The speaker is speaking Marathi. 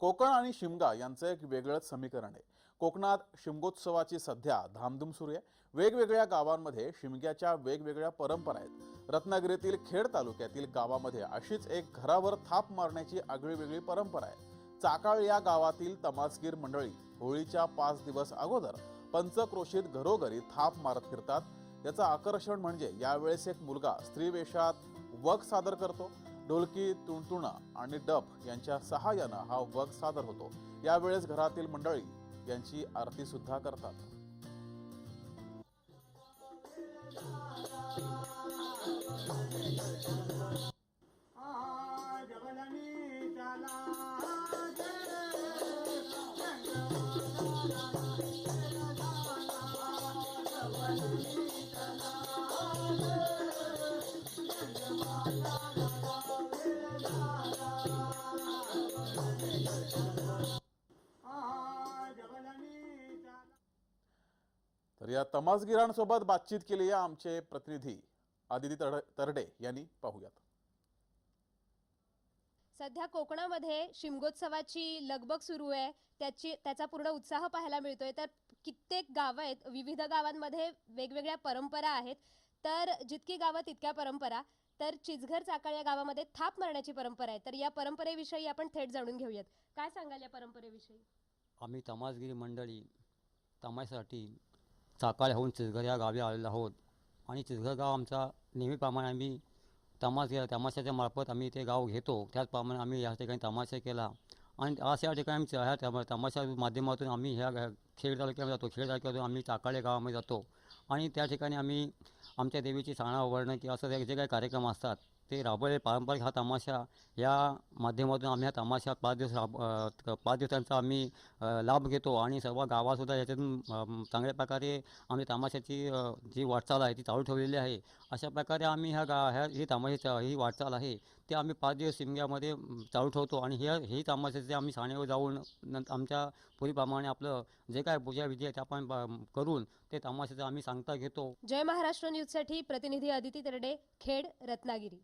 कोकण आणि शिमगा यांचं एक वेगळंच समीकरण आहे. कोकणात शिमगोत्सवाची सध्या धामधूम सुरू आहे. वेगवेगळ्या गावांमध्ये शिमग्याच्या वेगवेगळ्या परंपरा आहेत. रत्नागिरीतील खेड तालुक्यातील गावामध्ये अशीच एक घरावर थाप मारण्याची आगळीवेगळी परंपरा आहे. चाकाळ या गावातील तमासगीर मंडळी होळीच्या पाच दिवस अगोदर पंचक्रोशीत घरोघरी थाप मारत फिरतात. याचं आकर्षण म्हणजे यावेळेस एक मुलगा स्त्रीवेशात वग सादर करतो. ढोलकी तुणतुणा आणि डफ यांच्या सहाय्यानं हा वग सादर होतो. यावेळेस घरातील मंडळी यांची आरती सुद्धा करतात. तर या तमासगिरांसोबत बातचीत केली आमचे प्रतिनिधी आदिती तरडे यांनी. पाहूयात. सध्या कोकणामध्ये शिमगोत्सवाची लगबग सुरू आहे. त्याची त्याचा पूर्ण उत्साह पाहायला मिळतोय. तर कित्येक गावं आहेत विविध गावांमध्ये वेगवेगळ्या परंपरा आहेत. तर जितकी गावं तितक्या परंपरा. तर चिचघर चाकाळ या गावामध्ये थाप मारण्याची परंपरा आहे. तर या परंपरेविषयी आपण थेट जाणून घेऊयात. काय सांगाल या परंपरेविषयी? आम्ही तमासगिरी मंडळी तमाशासाठी चाकाळ्याहून चिचघर या गावी आलेलो आहोत. आणि चिचघर गाव आमचा नेहमीप्रमाणे आम्ही तमास गेला तमाशाच्या मार्फत आम्ही ते गाव घेतो. त्याचप्रमाणे आम्ही या ठिकाणी तमाशा केला. आणि अशा या ठिकाणी आमच्या ह्या तमा तमाशा माध्यमातून आम्ही ह्या गा- खेड तालुक्यामध्ये जातो. खेड तालुक्यातून आम्ही चाकाळे गावामध्ये जातो. आणि त्या ठिकाणी आम्ही आमच्या देवीची सांगणा उभारणं किंवा असं जे जे काही कार्यक्रम असतात ते राबवले पारंपरिक हा तमाशा. या माध्यमातून आम्ही हा तमाशा पाच दिवस राब पाच दिवसांचा आम्ही लाभ घेतो आणि सर्व गावासुद्धा याच्यातून चांगल्या प्रकारे आम्ही तमाशाची जी वाटचाल आहे ती चालू ठेवलेली आहे. अशा प्रकारे आम्ही ह्या गा ह्या ही तमाशाची ही वाटचाल आहे ते आम्ही पाच दिवस शिमग्यामध्ये चालू ठेवतो आणि ह्या ही तमाशाचे आम्ही साणेवर जाऊन नंतर आमच्या पूर्वीप्रमाणे आपलं जे काय पूजा विधी आहे त्या आपण करून ते तमाशाचं आम्ही सांगता घेतो. जय महाराष्ट्र न्यूजसाठी प्रतिनिधी अदिती तरडे खेड रत्नागिरी.